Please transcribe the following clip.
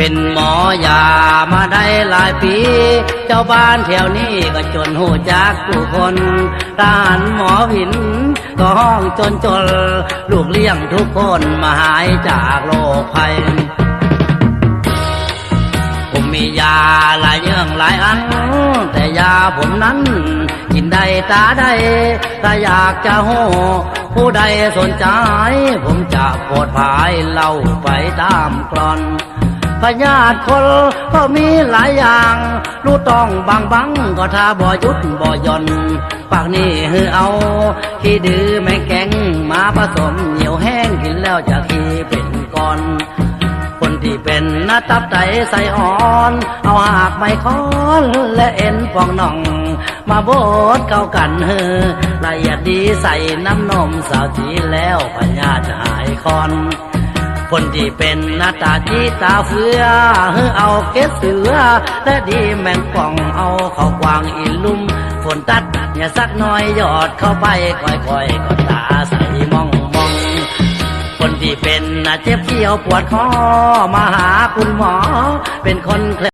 เป็นหมอยามาได้หลายปี เจ้าบ้านแถวนี้ก็จนหูจักผู้คนทหารหมอผิน ก็ห้องจนจนลูกเลี้ยงทุกคนมาหายจากโรคภัย ผมมียาหลายเรื่องหลายอัน แต่ยาผมนั้น กินได้ตาได้ถ้าอยากจะโหผู้ใดสนใจ ผมจะโปรดภายเล่าไปตามกรอน พญาติคนก็มีหลายอย่าง รู้ต้องบางบังก็ถ้าบ่หยุดบ่หย่อน ปากนี่ฮือเอา ขี้ดื้อแม่งแกงมาผสมเหนียวแห้งกินแล้วจะขี้เป็นก้อน คนที่เป็นหน้าตับไตใส่อ่อน เอาหากไม้ค้อนและเอ็นฟองน่อง มาโบดเข้ากันเฮอละเอียดดีใส่น้ำนมสาวจีแล้วพญาจะหายคอน คนที่เป็นหน้าตาจีตาเฟือเฮอเอาเกสเสือและดีแมงป่องเอาเข้ากวางอินลุ่มฝนตัดอย่าสักหน้อยยอดเข้าไปค่อยๆก็ตาใส่มองมอง คนที่เป็นน่ะเจ็บเที่ยวปวดคอมาหาคุณหมอ เป็นคนเคล